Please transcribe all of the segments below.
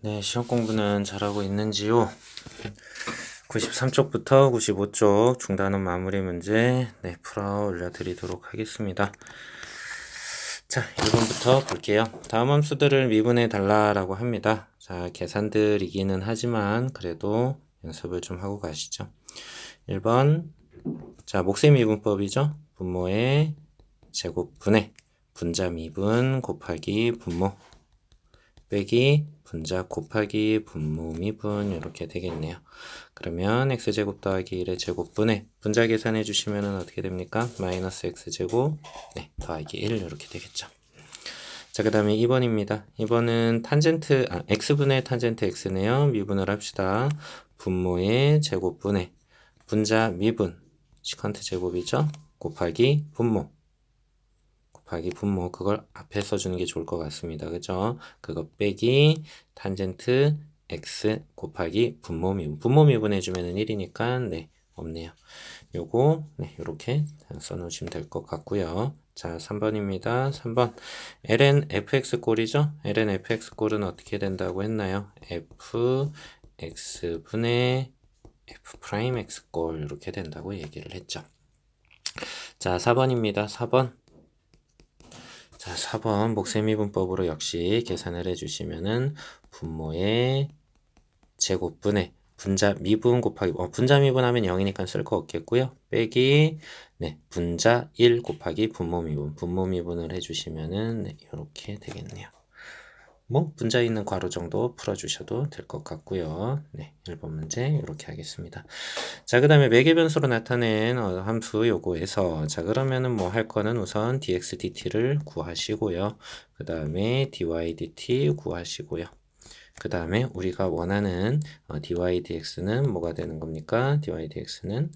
네, 시험 공부는 잘하고 있는지요? 93쪽부터 95쪽 중단원 마무리 문제 네, 풀어 올려드리도록 하겠습니다. 자, 1번부터 볼게요. 다음 함수들을 미분해 달라라고 합니다. 자, 계산들이기는 하지만 그래도 연습을 좀 하고 가시죠. 1번 자, 목세 미분법이죠. 분모의 제곱분의 분자 미분 곱하기 분모 빼기 분자 곱하기 분모 미 분 이렇게 되겠네요. 그러면 x제곱 더하기 1의 제곱분의 분자 계산해 주시면 어떻게 됩니까? 마이너스 x제곱 네, 더하기 1 이렇게 되겠죠. 자, 그 다음에 2번입니다. 2번은 탄젠트, 아, x분의 탄젠트 x네요. 미분을 합시다. 분모의 제곱분의 분자 미분, 시컨트 제곱이죠. 곱하기 분모. 곱하기 분모 그걸 앞에 써주는 게 좋을 것 같습니다. 그죠? 그거 빼기 탄젠트 x 곱하기 분모 미분. 분모 미분 해주면 1이니까 네 없네요. 요거 네 요렇게 써놓으시면 될 것 같고요. 자 3번입니다. 3번 ln fx 꼴이죠? ln fx 꼴은 어떻게 된다고 했나요? f x 분의 f 프라임 x 꼴 이렇게 된다고 얘기를 했죠. 자 4번입니다. 4번 자, 4번 목세미분법으로 역시 계산을 해주시면은 분모의 제곱분의 분자 미분 곱하기 어, 분자 미분하면 0이니까 쓸 거 없겠고요. 빼기 네 분자 1 곱하기 분모 미분 분모 미분을 해주시면은 네, 이렇게 되겠네요. 뭐 분자 있는 괄호 정도 풀어주셔도 될 것 같고요. 네, 1번 문제 이렇게 하겠습니다. 자, 그 다음에 매개 변수로 나타낸 어, 함수 요거에서 자 그러면은 뭐 할 거는 우선 dx dt를 구하시고요. 그 다음에 dy dt 구하시고요. 그 다음에 우리가 원하는 어, dy dx는 뭐가 되는 겁니까? dy dx는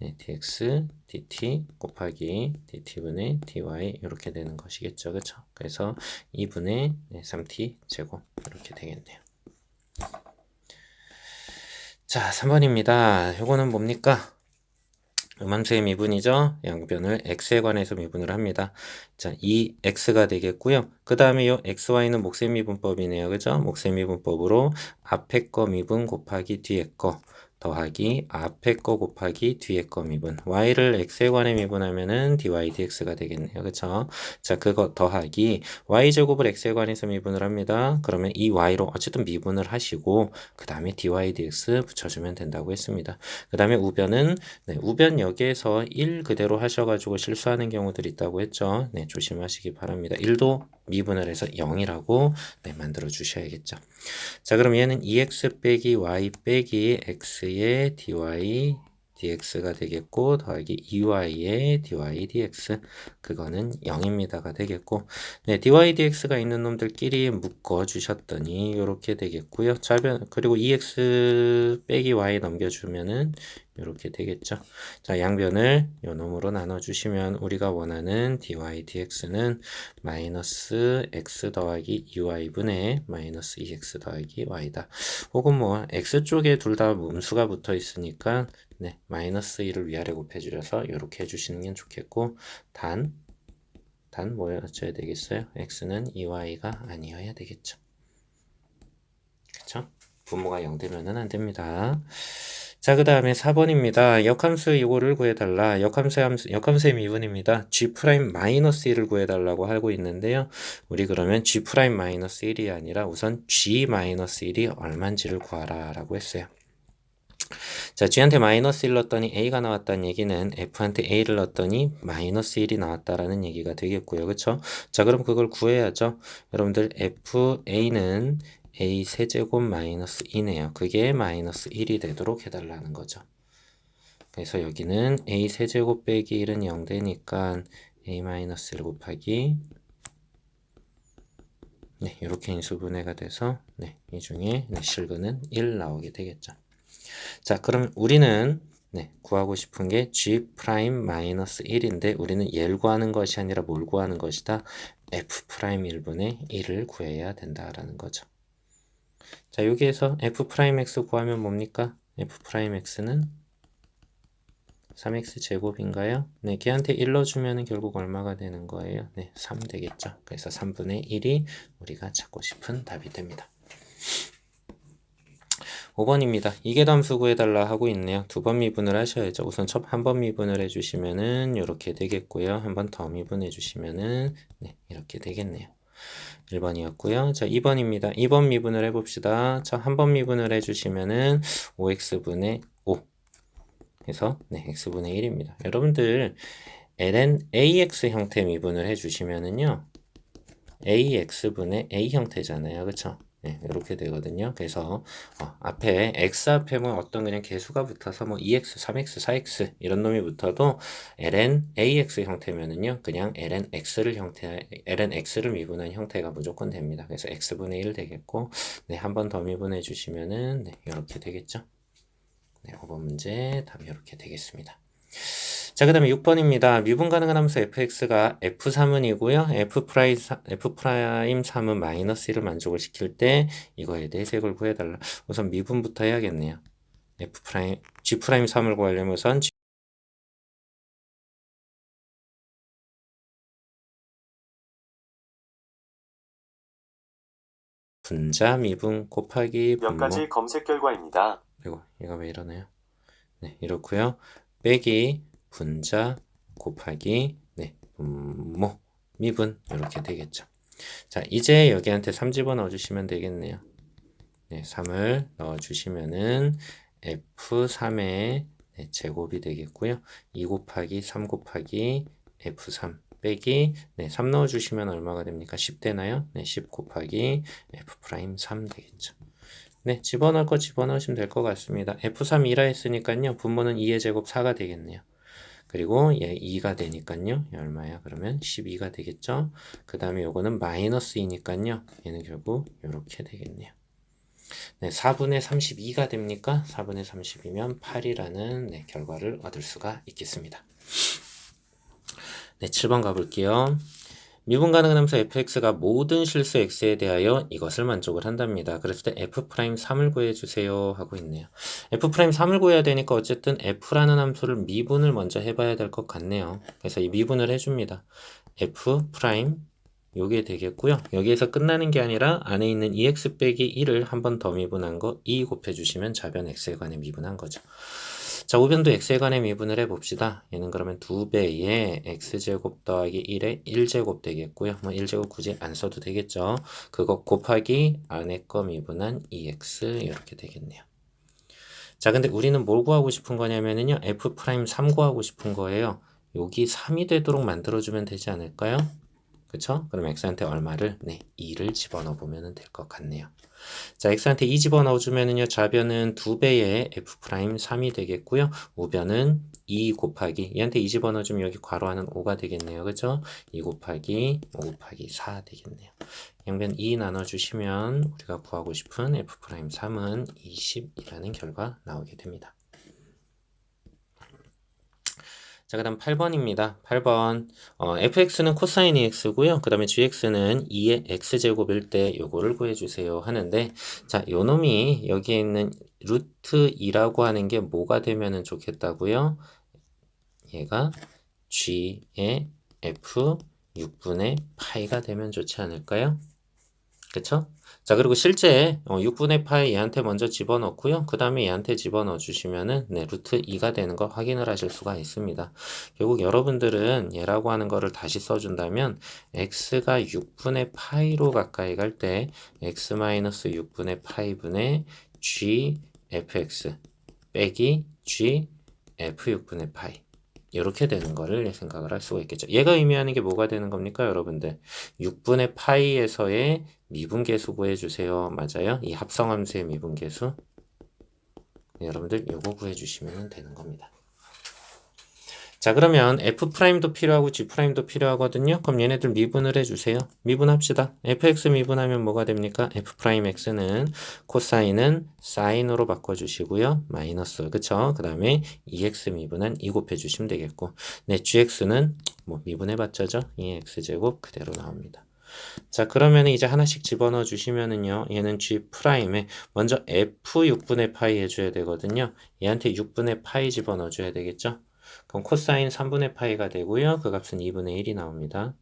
네, dx dt 곱하기 dt분의 dy 이렇게 되는 것이겠죠. 그렇죠? 그래서 2분의 네, 3t 제곱 이렇게 되겠네요. 자, 3번입니다. 요거는 뭡니까? 음함수의 미분이죠. 양변을 x에 관해서 미분을 합니다. 자, 이 x가 되겠고요. 그 다음에 요 xy는 목세 미분법이네요. 그죠? 목세 미분법으로 앞에 거 미분 곱하기 뒤에 거 더하기 앞에 거 곱하기 뒤에 거 미분. y를 x에 관해 미분하면은 dy dx가 되겠네요. 그쵸? 자 그거 더하기 y제곱을 x에 관해서 미분을 합니다. 그러면 이 y로 어쨌든 미분을 하시고 그 다음에 dy dx 붙여주면 된다고 했습니다. 그 다음에 우변은 네, 우변 여기에서 1 그대로 하셔가지고 실수하는 경우들이 있다고 했죠? 네 조심하시기 바랍니다. 1도 미분을 해서 0이라고 네, 만들어 주셔야겠죠. 자 그럼 얘는 2x 빼기 y 빼기 x 의 dy dx가 되겠고 더하기 2y의 dy dx 그거는 0입니다가 되겠고. 네 dy dx가 있는 놈들끼리 묶어 주셨더니 이렇게 되겠고요. 자 그리고 2x 빼기 y 넘겨주면은 이렇게 되겠죠. 자, 양변을 요 놈으로 나눠주시면 우리가 원하는 dy dx는 마이너스 x 더하기 2y분의 마이너스 2x 더하기 y다. 혹은 뭐 x 쪽에 둘 다 음수가 붙어 있으니까 네, 마이너스 1을 위아래 곱해주셔서 이렇게 해주시는 게 좋겠고 단, 단 뭐였어야 되겠어요? x는 2y가 아니어야 되겠죠. 그쵸? 분모가 0 되면은 안 됩니다. 자, 그 다음에 4번입니다. 역함수 이거를 구해달라. 역함수 함수, 역함수의 미분입니다. g 프라임 마이너스 1을 구해달라고 하고 있는데요. 우리 그러면 g 프라임 마이너스 1이 아니라 우선 g 마이너스 1이 얼만지를 구하라 라고 했어요. 자, g한테 마이너스 1 넣었더니 a가 나왔다는 얘기는 f한테 a를 넣었더니 마이너스 1이 나왔다라는 얘기가 되겠고요. 그쵸? 자, 그럼 그걸 구해야죠. 여러분들 fa는 a 세제곱 마이너스 2네요. 그게 마이너스 1이 되도록 해달라는 거죠. 그래서 여기는 a 세제곱 빼기 1은 0 되니까 a 마이너스 1 곱하기 네, 이렇게 인수분해가 돼서 네, 이 중에 네, 실근은 1 나오게 되겠죠. 자, 그럼 우리는 네, 구하고 싶은 게 g 프라임 마이너스 1인데 우리는 얘를 구하는 것이 아니라 뭘 구하는 것이다? f 프라임 1분의 1을 구해야 된다라는 거죠. 자, 여기에서 f'x 구하면 뭡니까? f'x는 3x 제곱인가요? 네, 걔한테 1 넣어주면 결국 얼마가 되는 거예요? 네, 3 되겠죠. 그래서 3분의 1이 우리가 찾고 싶은 답이 됩니다. 5번입니다. 이계담수 구해달라 하고 있네요. 두 번 미분을 하셔야죠. 우선 첫 한 번 미분을 해주시면은 이렇게 되겠고요. 한 번 더 미분해 주시면은 네, 이렇게 되겠네요. 1번이었고요. 자, 2번입니다. 2번 미분을 해봅시다. 자, 한 번 미분을 해주시면은 5x분의 5 해서 네, x분의 1입니다. 여러분들 ln ax 형태 미분을 해주시면은요. ax분의 a 형태잖아요. 그쵸? 네, 이렇게 되거든요. 그래서 어, 앞에 x 앞에 뭐 어떤 그냥 개수가 붙어서 뭐 2x, 3x, 4x 이런 놈이 붙어도 ln ax 형태면은요. 그냥 ln x를 형태 ln x를 미분한 형태가 무조건 됩니다. 그래서 x분의 1 되겠고 네, 한 번 더 미분해 주시면은 네, 이렇게 되겠죠. 네, 5번 문제 답이 이렇게 되겠습니다. 자, 그 다음에 6번입니다. 미분 가능한 함수 fx가 f3은이고요. f 프라임, f 프라임 3은 마이너스 1을 만족을 시킬 때 이거에 대해 색을 구해달라. 우선 미분부터 해야겠네요. f 프라임, g 프라임 3을 구하려면 우선 G 분자 미분 곱하기 몇 분모 가지 검색 결과입니다. 그리고 얘가 왜 이러나요? 네, 이렇고요. 빼기 분자 곱하기 네, 분모 미분 이렇게 되겠죠. 자, 이제 여기한테 3 집어넣어 주시면 되겠네요. 네, 3을 넣어 주시면은 F3의 네, 제곱이 되겠고요. 2 곱하기 3 곱하기 F3 빼기 네, 3 넣어 주시면 얼마가 됩니까? 10 되나요? 네, 10 곱하기 F'3 되겠죠. 네, 집어넣을 거 집어넣으시면 될 것 같습니다. F3 2라 했으니까요. 분모는 2의 제곱 4가 되겠네요. 그리고 얘 2가 되니까요. 얘 얼마야? 그러면 12가 되겠죠. 그 다음에 요거는 마이너스 2니까요. 얘는 결국 이렇게 되겠네요. 네, 4분의 32가 됩니까? 4분의 30이면 8이라는 네, 결과를 얻을 수가 있겠습니다. 네, 7번 가볼게요. 미분 함수 fx가 모든 실수 x에 대하여 이것을 만족을 한답니다. 그랬을 때 f'3을 구해주세요 하고 있네요. f'3을 구해야 되니까 어쨌든 f라는 함수를 미분을 먼저 해봐야 될 것 같네요. 그래서 이 미분을 해줍니다. f' 요게 되겠고요. 여기에서 끝나는 게 아니라 안에 있는 2x 빼기 1을 한 번 더 미분한 거 2 곱해주시면 좌변 x에 관해 미분한 거죠. 자, 우변도 x에 관해 미분을 해봅시다. 얘는 그러면 2배의 x제곱 더하기 1의 1제곱 되겠고요. 뭐 1제곱 굳이 안 써도 되겠죠. 그거 곱하기 안에 거 미분한 2x 이렇게 되겠네요. 자, 근데 우리는 뭘 구하고 싶은 거냐면요. f'3 구하고 싶은 거예요. 여기 3이 되도록 만들어주면 되지 않을까요? 그쵸? 그럼 x한테 얼마를? 네, 2를 집어넣어 보면 될 것 같네요. 자, x한테 2 집어넣어 주면은요, 좌변은 2배의 f'3이 되겠고요. 우변은 2 곱하기, 얘한테 2 집어넣어 주면 여기 괄호하는 5가 되겠네요. 그죠? 2 곱하기 5 곱하기 4 되겠네요. 양변 2 나눠주시면 우리가 구하고 싶은 f'3은 20이라는 결과 나오게 됩니다. 자, 그 다음 8번입니다. 8번. 어, fx는 코사인 2x고요. 그 다음에 gx는 2의 x제곱일 때 요거를 구해주세요 하는데, 자, 요 놈이 여기에 있는 루트 2라고 하는 게 뭐가 되면은 좋겠다고요? 얘가 g의 f 6분의 파이가 되면 좋지 않을까요? 그쵸? 자, 그리고 실제 6분의 어, 파이 얘한테 먼저 집어넣고요. 그 다음에 얘한테 집어넣어 주시면은 네, 루트 2가 되는 거 확인을 하실 수가 있습니다. 결국 여러분들은 얘라고 하는 거를 다시 써준다면 x가 6분의 파이로 가까이 갈 때 x-6분의 파이분의 g fx 빼기 g f 6분의 파이 이렇게 되는 거를 생각을 할 수가 있겠죠. 얘가 의미하는 게 뭐가 되는 겁니까, 여러분들? 6분의 파이에서의 미분계수 구해 주세요. 맞아요? 이 합성함수의 미분계수. 네, 여러분들 요거 구해 주시면 되는 겁니다. 자 그러면 F'도 필요하고 G'도 필요하거든요. 그럼 얘네들 미분을 해주세요. 미분합시다. fx 미분하면 뭐가 됩니까? f'x는 코사인은 사인으로 바꿔주시고요. 마이너스 그쵸? 그 다음에 2x 미분한 2 곱해주시면 되겠고 네 gx는 뭐 미분해봤자죠. 2x제곱 그대로 나옵니다. 자 그러면 이제 하나씩 집어넣어 주시면은요 얘는 g 프라임에 먼저 f 6분의 파이 해줘야 되거든요 얘한테 6분의 파이 집어넣어 줘야 되겠죠 그럼 코사인 3분의 파이가 되고요. 그 값은 2분의 1이 나옵니다.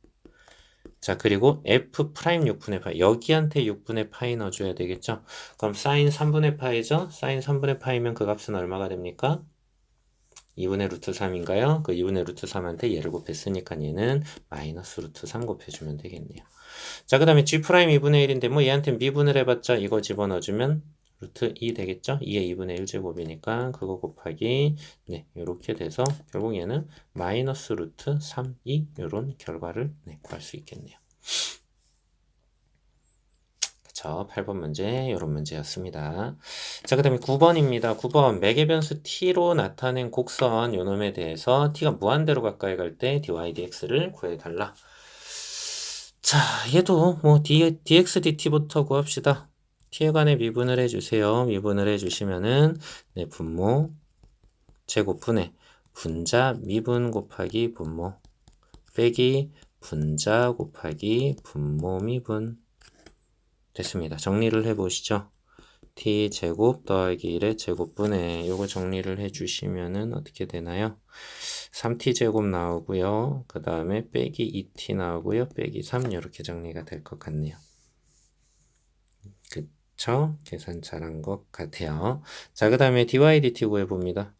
자, 그리고 f 프라임 6분의 파이. 여기한테 6분의 파이 넣어줘야 되겠죠? 그럼 사인 3분의 파이죠? 사인 3분의 파이면 그 값은 얼마가 됩니까? 2분의 루트 3인가요? 그 2분의 루트 3한테 얘를 곱했으니까 얘는 마이너스 루트 3 곱해주면 되겠네요. 자, 그 다음에 g 프라임 2분의 1인데 뭐 얘한테 미분을 해봤자 이거 집어넣어주면 루트 2 되겠죠? 2의 2분의 1제곱이니까 그거 곱하기 네 이렇게 돼서 결국 얘는 마이너스 루트 3, 2 이런 결과를 네, 구할 수 있겠네요. 그쵸 8번 문제 이런 문제였습니다. 자, 그 다음에 9번입니다. 9번 매개 변수 t로 나타낸 곡선 요놈에 대해서 t가 무한대로 가까이 갈 때 dy dx를 구해달라. 자, 얘도 뭐 d, dx dt부터 구합시다. T에 관해 미분을 해주세요. 미분을 해주시면은 네, 분모 제곱분의 분자 미분 곱하기 분모 빼기 분자 곱하기 분모 미분 됐습니다. 정리를 해보시죠. t 제곱 더하기 1의 제곱분의 요거 정리를 해주시면은 어떻게 되나요? 3t 제곱 나오고요. 그 다음에 빼기 2t 나오고요. 빼기 3 이렇게 정리가 될 것 같네요. 그쵸? 계산 잘한 것 같아요. 자, 그 다음에 dy dt 구해봅니다.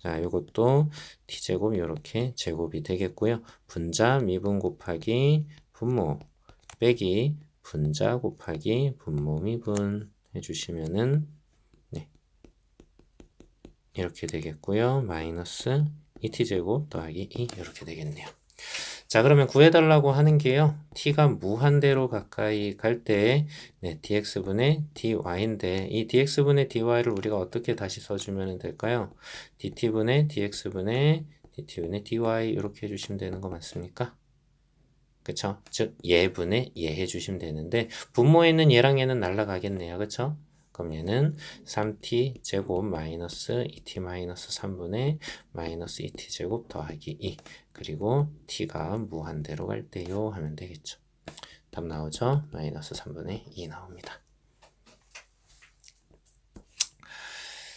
자, 요것도 t제곱 이렇게 제곱이 되겠고요. 분자 미분 곱하기 분모 빼기 분자 곱하기 분모 미분 해주시면은 네 이렇게 되겠고요. 마이너스 2t제곱 더하기 2 이렇게 되겠네요. 자, 그러면 구해달라고 하는 게요. t가 무한대로 가까이 갈 때, 네, dx분의 dy인데, 이 dx분의 dy를 우리가 어떻게 다시 써주면 될까요? dt분의 dx분의 dt분의 dy 이렇게 해주시면 되는 거 맞습니까? 그쵸? 즉, 얘분의 얘 해주시면 되는데, 분모에 있는 얘랑 얘는 날라가겠네요. 그쵸? 그럼 얘는 3t 제곱 마이너스 2t 마이너스 3분의 마이너스 2t 제곱 더하기 2 그리고 t가 무한대로 갈 때요 하면 되겠죠. 답 나오죠? 마이너스 3분의 2 나옵니다.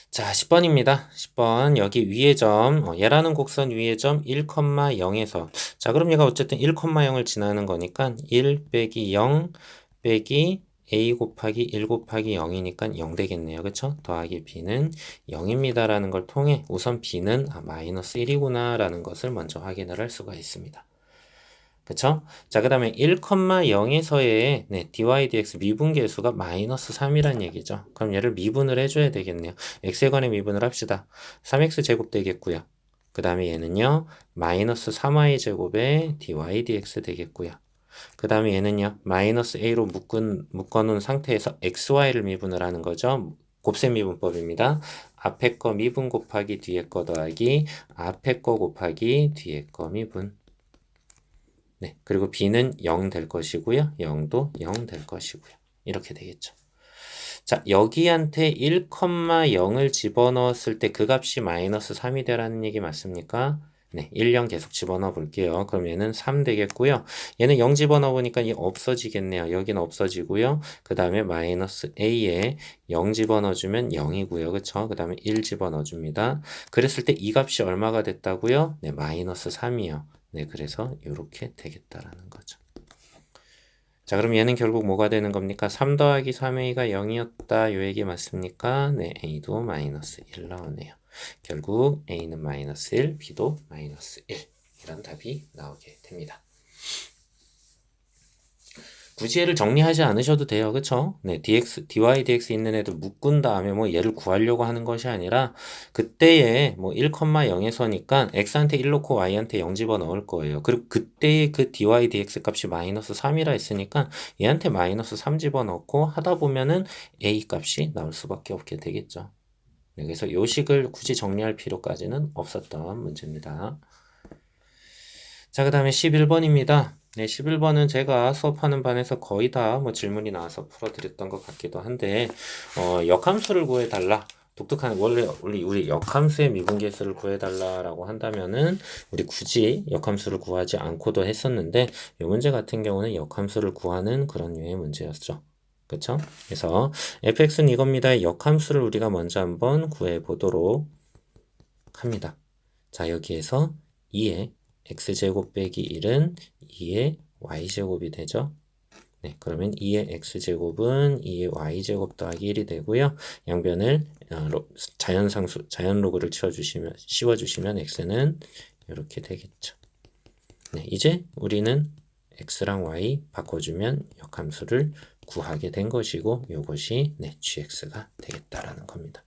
자, 10번입니다. 10번 여기 위의 점 어, 얘라는 곡선 위의 점 1,0에서 자 그럼 얘가 어쨌든 1,0을 지나는 거니까 1 빼기 0 빼기 a 곱하기 1 곱하기 0이니까 0 되겠네요. 그쵸? 더하기 b는 0입니다. 라는 걸 통해 우선 b는 아, 마이너스 1이구나 라는 것을 먼저 확인을 할 수가 있습니다. 그쵸? 자, 그 다음에 1,0에서의 네, dy dx 미분계수가 마이너스 3이란 얘기죠. 그럼 얘를 미분을 해줘야 되겠네요. x에 관해 미분을 합시다. 3x 제곱 되겠고요. 그 다음에 얘는요, 마이너스 3y 제곱에 dy dx 되겠고요. 그 다음에 얘는요, 마이너스 a로 묶은, 묶어놓은 상태에서 xy를 미분을 하는 거죠. 곱셈 미분법입니다. 앞에 거 미분 곱하기 뒤에 거 더하기 앞에 거 곱하기 뒤에 거 미분. 네, 그리고 b는 0 될 것이고요. 0도 0 될 것이고요. 이렇게 되겠죠. 자, 여기한테 1,0을 집어넣었을 때 그 값이 마이너스 3이 되라는 얘기 맞습니까? 네, 1, 0 계속 집어넣어 볼게요. 그럼 얘는 3 되겠고요. 얘는 0 집어넣어 보니까 이 없어지겠네요. 여기는 없어지고요. 그 다음에 마이너스 a에 0 집어넣어 주면 0이고요. 그쵸? 그 다음에 1 집어넣어 줍니다. 그랬을 때 이 값이 얼마가 됐다고요? 네, 마이너스 3이요. 네, 그래서 이렇게 되겠다라는 거죠. 자, 그럼 얘는 결국 뭐가 되는 겁니까? 3 더하기 3a가 0이었다. 요 얘기 맞습니까? 네, a도 마이너스 1 나오네요. 결국 a는 마이너스 1, b도 마이너스 1 이런 답이 나오게 됩니다. 굳이 얘를 정리하지 않으셔도 돼요. 그쵸? 네, dx, dy, dx 있는 애들 묶은 다음에 뭐 얘를 구하려고 하는 것이 아니라 그때에 뭐 1,0에서니까 x한테 1 놓고 y한테 0 집어 넣을 거예요. 그리고 그때의 그 dy, dx 값이 마이너스 3이라 했으니까 얘한테 마이너스 3 집어 넣고 하다 보면은 a 값이 나올 수밖에 없게 되겠죠. 네, 그래서 요 식을 굳이 정리할 필요까지는 없었던 문제입니다. 자, 그 다음에 11번입니다. 네, 11번은 제가 수업하는 반에서 거의 다 뭐 질문이 나와서 풀어드렸던 것 같기도 한데, 어, 역함수를 구해달라. 독특한, 원래, 우리, 우리 역함수의 미분계수를 구해달라라고 한다면은, 우리 굳이 역함수를 구하지 않고도 했었는데, 이 문제 같은 경우는 역함수를 구하는 그런 류의 문제였죠. 그쵸? 그래서 fx는 이겁니다. 역함수를 우리가 먼저 한번 구해 보도록 합니다. 자, 여기에서 2의 x제곱 빼기 1은 2의 y제곱이 되죠. 네, 그러면 2의 x제곱은 2의 y제곱 더하기 1이 되고요. 양변을 어, 로- 자연상수, 자연로그를 치워주시면, 씌워주시면 x는 이렇게 되겠죠. 네, 이제 우리는 x랑 y 바꿔주면 역함수를 구하게 된 것이고 이것이 네, gx가 되겠다라는 겁니다.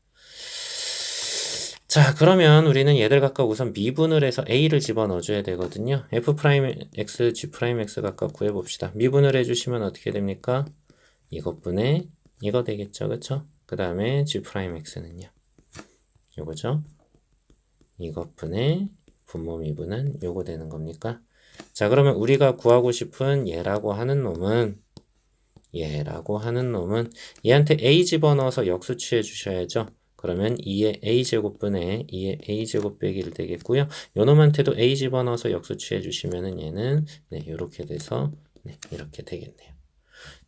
자, 그러면 우리는 얘들 각각 우선 미분을 해서 a를 집어넣어줘야 되거든요. f 프라임 x, g 프라임 x 각각 구해봅시다. 미분을 해주시면 어떻게 됩니까? 이것분의 이거 되겠죠, 그쵸? 그 다음에 g 프라임 x는요. 요거죠? 이것분의 분모 미분은 요거 되는 겁니까? 자, 그러면 우리가 구하고 싶은 얘라고 하는 놈은 얘라고 하는 놈은 얘한테 a 집어넣어서 역수 취해 주셔야죠. 그러면 2의 a제곱분의 2의 a제곱 빼기 1 되겠고요. 요 놈한테도 a 집어넣어서 역수 취해 주시면은 얘는 네, 요렇게 돼서 네, 이렇게 되겠네요.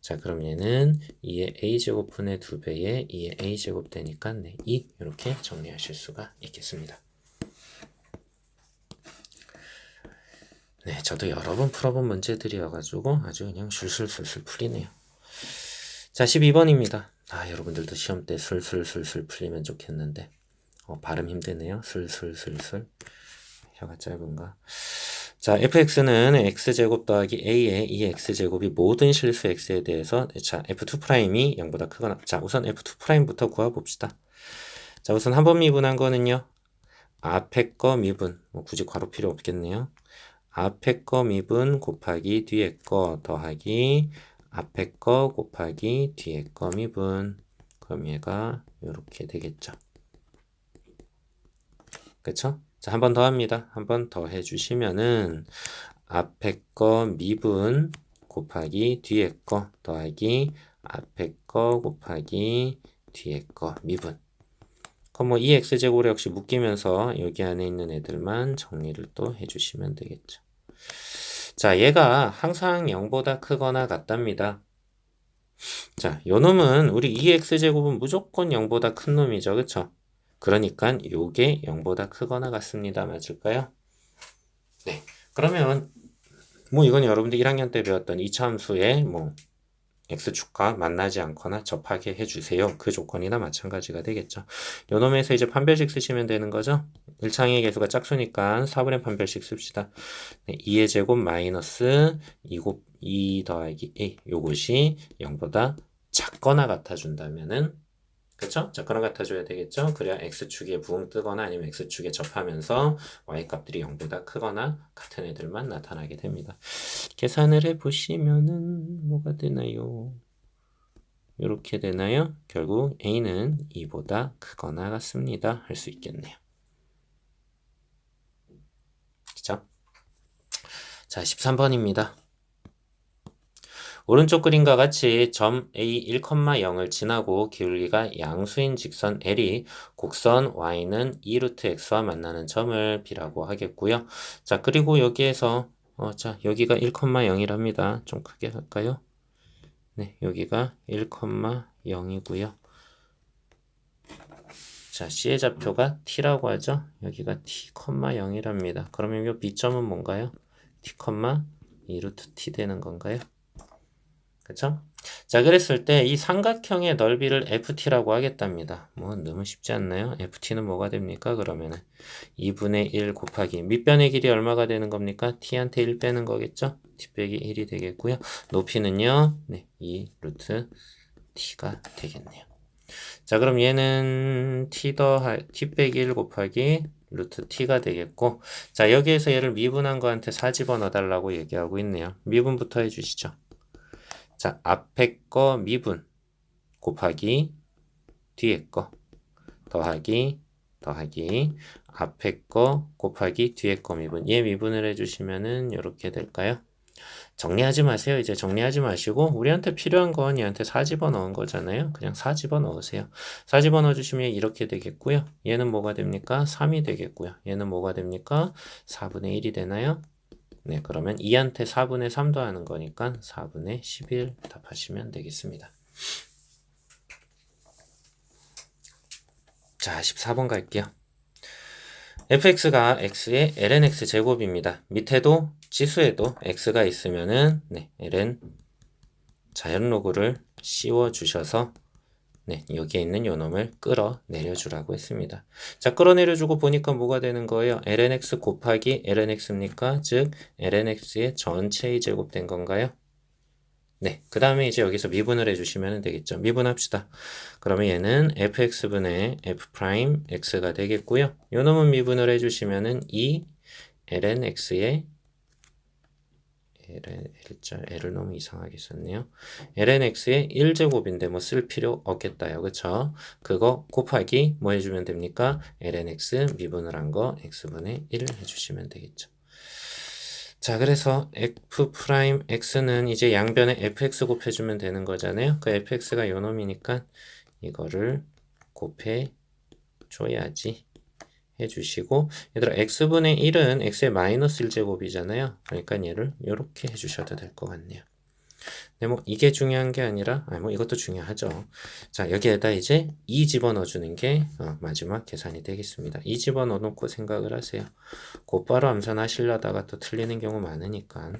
자, 그럼 얘는 2의 a제곱분의 2배에 2의 a제곱 되니까 네, 2 이렇게 정리하실 수가 있겠습니다. 네, 저도 여러 번 풀어본 문제들이어가지고 아주 그냥 술술술술 풀리네요. 자, 12번입니다. 아, 여러분들도 시험 때 술술술술 풀리면 좋겠는데, 어, 발음 힘드네요. 술술술술. 혀가 짧은가. 자, fx는 x제곱 더하기 a의 이 x제곱이 모든 실수 x에 대해서, 자, f2'이 0보다 크거나, 자, 우선 f2'부터 구해봅시다. 자, 우선 한 번 미분한 거는요, 앞에 거 미분, 뭐 굳이 괄호 필요 없겠네요. 앞에 거 미분 곱하기 뒤에 거 더하기 앞에 거 곱하기 뒤에 거 미분 그럼 얘가 이렇게 되겠죠. 그쵸? 자, 한 번 더 합니다. 한 번 더 해주시면은 앞에 거 미분 곱하기 뒤에 거 더하기 앞에 거 곱하기 뒤에 거 미분 그럼 뭐이 x제곱을 역시 묶이면서 여기 안에 있는 애들만 정리를 또 해주시면 되겠죠. 자, 얘가 항상 0보다 크거나 같답니다. 자, 요 놈은 우리 2x제곱은 무조건 0보다 큰 놈이죠. 그쵸? 그러니까 요게 0보다 크거나 같습니다. 맞을까요? 네. 그러면 뭐 이건 여러분들 1학년 때 배웠던 이차함수의 뭐 x축과 만나지 않거나 접하게 해주세요. 그 조건이나 마찬가지가 되겠죠. 요 놈에서 이제 판별식 쓰시면 되는 거죠. 1창의 개수가 짝수니까 4분의 판별식 씁시다. 네, 2의 제곱 마이너스 2, 곱, 2 더하기 a 요것이 0보다 작거나 같아준다면은 그쵸? 작거나 같아줘야 되겠죠? 그래야 x축에 부응 뜨거나 아니면 x축에 접하면서 y값들이 0보다 크거나 같은 애들만 나타나게 됩니다. 계산을 해보시면은 뭐가 되나요? 이렇게 되나요? 결국 a는 2보다 크거나 같습니다. 할 수 있겠네요. 그죠? 자, 13번입니다. 오른쪽 그림과 같이 점 A 1,0을 지나고 기울기가 양수인 직선 L이 곡선 Y는 2루트 X와 만나는 점을 B라고 하겠고요. 자, 그리고 여기에서 어, 자, 여기가 1,0이랍니다. 좀 크게 할까요? 네, 여기가 1,0이고요. 자, C의 좌표가 T라고 하죠. 여기가 T,0이랍니다. 그러면 이 B점은 뭔가요? T, 2루트 T 되는 건가요? 그쵸? 자, 그랬을 때 이 삼각형의 넓이를 FT라고 하겠답니다. 뭐 너무 쉽지 않나요? FT는 뭐가 됩니까? 그러면은 2분의 1 곱하기 밑변의 길이 얼마가 되는 겁니까? T한테 1 빼는 거겠죠? T 빼기 1이 되겠고요. 높이는요, 네, 2 루트 T가 되겠네요. 자, 그럼 얘는 T 더 T 빼기 1 곱하기 루트 T가 되겠고, 자, 여기에서 얘를 미분한 거한테 4 집어넣어 달라고 얘기하고 있네요. 미분부터 해주시죠. 자, 앞에 거 미분 곱하기 뒤에 거 더하기 더하기 앞에 거 곱하기 뒤에 거 미분 얘 미분을 해주시면은 이렇게 될까요? 정리하지 마세요. 이제 정리하지 마시고 우리한테 필요한 건 얘한테 4 집어 넣은 거잖아요. 그냥 4 집어 넣으세요. 4 집어 넣어 주시면 이렇게 되겠고요. 얘는 뭐가 됩니까? 3이 되겠고요. 얘는 뭐가 됩니까? 4분의 1이 되나요? 네, 그러면 2한테 4분의 3도 하는 거니까 4분의 11 답하시면 되겠습니다. 자, 14번 갈게요. fx가 x의 lnx 제곱입니다. 밑에도 지수에도 x가 있으면은 네, ln 자연 로그를 씌워 주셔서 네, 여기에 있는 요놈을 끌어내려 주라고 했습니다. 자, 끌어내려 주고 보니까 뭐가 되는 거예요? lnx 곱하기 lnx입니까? 즉 lnx의 전체의 제곱된 건가요? 네, 그 다음에 이제 여기서 미분을 해주시면 되겠죠. 미분합시다. 그러면 얘는 fx분의 f 프라임 x가 되겠고요. 요 놈은 미분을 해주시면은 2 ln x의 L자 L을 너무 이상하게 썼네요. ln x의 1제곱인데 뭐 쓸 필요 없겠다요. 그쵸? 그거 곱하기 뭐 해주면 됩니까? ln x 미분을 한 거 x분의 1 해주시면 되겠죠. 자, 그래서 f 프라임 x는 이제 양변에 fx 곱해주면 되는 거잖아요. 그 fx가 요 놈이니까 이거를 곱해 줘야지 해주시고 얘들아 x분의 1은 x의 마이너스 1제곱이잖아요. 그러니까 얘를 이렇게 해주셔도 될 것 같네요. 근데 뭐 이게 중요한 게 아니라 아 뭐 이것도 중요하죠. 자 여기에다 이제 2 집어넣어 주는 게 어, 마지막 계산이 되겠습니다. 2 집어넣어 놓고 생각을 하세요. 곧바로 암산하시려다가 또 틀리는 경우 많으니까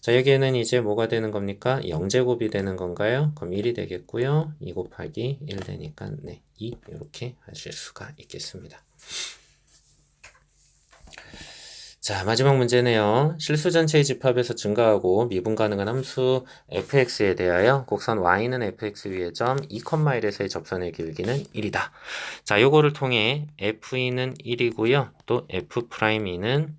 자 여기에는 이제 뭐가 되는 겁니까? 0제곱이 되는 건가요? 그럼 1이 되겠고요. 2 곱하기 1 되니까 네, 2 이렇게 하실 수가 있겠습니다. 자, 마지막 문제네요. 실수 전체의 집합에서 증가하고 미분 가능한 함수 fx에 대하여 곡선 y는 fx 위의 점 2,1에서의 접선의 길기는 1이다. 자, 요거를 통해 f2는 1이고요. 또 f'2는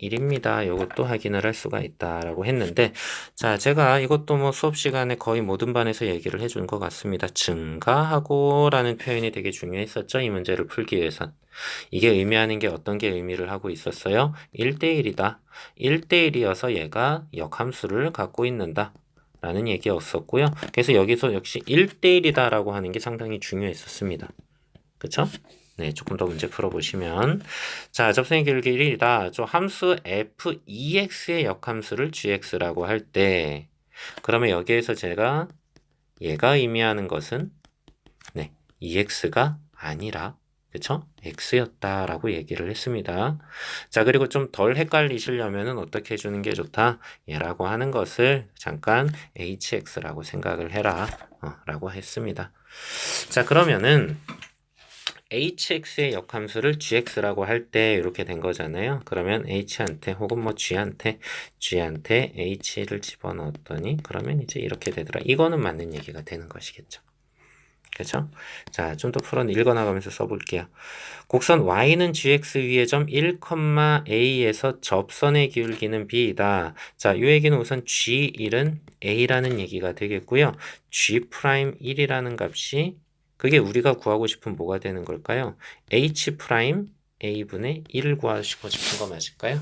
1입니다. 이것도 확인을 할 수가 있다라고 했는데 자 제가 이것도 뭐 수업 시간에 거의 모든 반에서 얘기를 해준 것 같습니다. 증가하고 라는 표현이 되게 중요했었죠. 이 문제를 풀기 위해선. 이게 의미하는 게 어떤 게 의미를 하고 있었어요? 1대1이다. 1대1이어서 얘가 역함수를 갖고 있는다. 라는 얘기였었고요. 그래서 여기서 역시 1대1이다 라고 하는 게 상당히 중요했었습니다. 그쵸? 네, 조금 더 문제 풀어보시면 자, 접선의 길기 1이다. 저 함수 f2x의 역함수를 gx라고 할 때 그러면 여기에서 제가 얘가 의미하는 것은 네, 2x가 아니라 그쵸? x였다라고 얘기를 했습니다. 자, 그리고 좀 덜 헷갈리시려면은 어떻게 해주는 게 좋다? 얘라고 하는 것을 잠깐 hx라고 생각을 해라. 어, 라고 했습니다. 자, 그러면은 hx의 역함수를 gx라고 할 때 이렇게 된 거잖아요. 그러면 h한테 혹은 뭐 g한테 g한테 h를 집어넣었더니 그러면 이제 이렇게 되더라. 이거는 맞는 얘기가 되는 것이겠죠. 그렇죠? 자, 좀 더 풀어 읽어나가면서 써볼게요. 곡선 y는 gx 위의 점 1,a에서 접선의 기울기는 b이다. 자, 이 얘기는 우선 g1은 a라는 얘기가 되겠고요. g'1이라는 값이 그게 우리가 구하고 싶은 뭐가 되는 걸까요? h 프라임 a분의 1을 구하시고 싶은 거 맞을까요?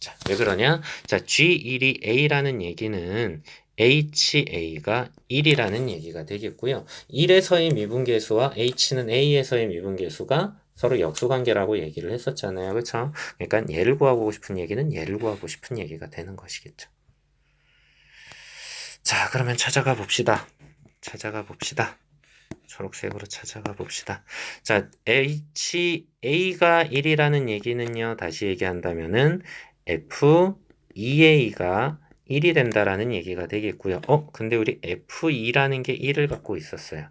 자, 왜 그러냐? 자, g1이 a라는 얘기는 HA가 1이라는 얘기가 되겠고요. 1에서의 미분계수와 H는 A에서의 미분계수가 서로 역수관계라고 얘기를 했었잖아요. 그렇죠? 그러니까 얘를 구하고 싶은 얘기는 얘를 구하고 싶은 얘기가 되는 것이겠죠. 자, 그러면 찾아가 봅시다. 찾아가 봅시다. 초록색으로 찾아가 봅시다. 자, H, A가 1이라는 얘기는요, 다시 얘기한다면은 F, 2A가 1이 된다라는 얘기가 되겠고요. 어, 근데 우리 F2라는 게 1을 갖고 있었어요.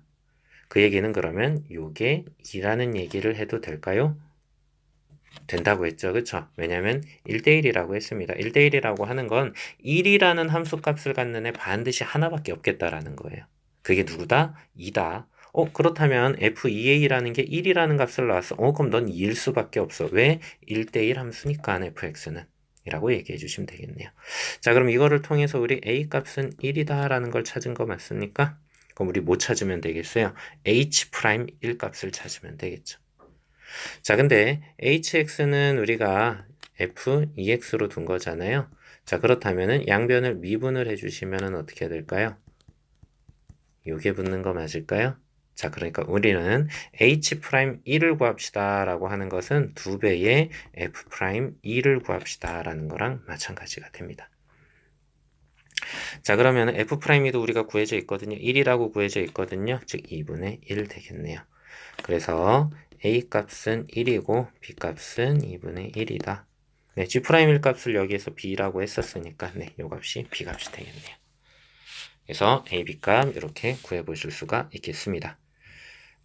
그 얘기는 그러면 요게 2라는 얘기를 해도 될까요? 된다고 했죠. 그쵸? 왜냐면 1대1이라고 했습니다. 1대1이라고 하는 건 1이라는 함수 값을 갖는 애 반드시 하나밖에 없겠다라는 거예요. 그게 누구다? 2다. 어, 그렇다면 f2a라는 게 1이라는 값을 나왔어. 어, 그럼 넌 2일 수밖에 없어. 왜? 1대1 함수니까 fx는. 이라고 얘기해 주시면 되겠네요. 자, 그럼 이거를 통해서 우리 a 값은 1이다 라는 걸 찾은 거 맞습니까? 그럼 우리 뭐 찾으면 되겠어요? h 프라임 1 값을 찾으면 되겠죠. 자, 근데 hx는 우리가 f2x로 둔 거잖아요. 자, 그렇다면은 양변을 미분을 해 주시면 어떻게 될까요? 요게 붙는 거 맞을까요? 자, 그러니까 우리는 h'1을 구합시다 라고 하는 것은 두 배의 f'2를 구합시다 라는 거랑 마찬가지가 됩니다. 자, 그러면 f'2도 우리가 구해져 있거든요. 1이라고 구해져 있거든요. 즉 2분의 1 되겠네요. 그래서 A 값은 1이고 B 값은 2분의 1이다. 네, G'1 값을 여기에서 B라고 했었으니까 네, 요 값이 B 값이 되겠네요. 그래서 A, B 값 이렇게 구해 보실 수가 있겠습니다.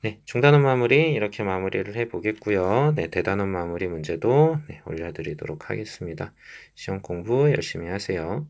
네, 중단원 마무리 이렇게 마무리를 해 보겠고요. 네, 대단원 마무리 문제도 네, 올려드리도록 하겠습니다. 시험 공부 열심히 하세요.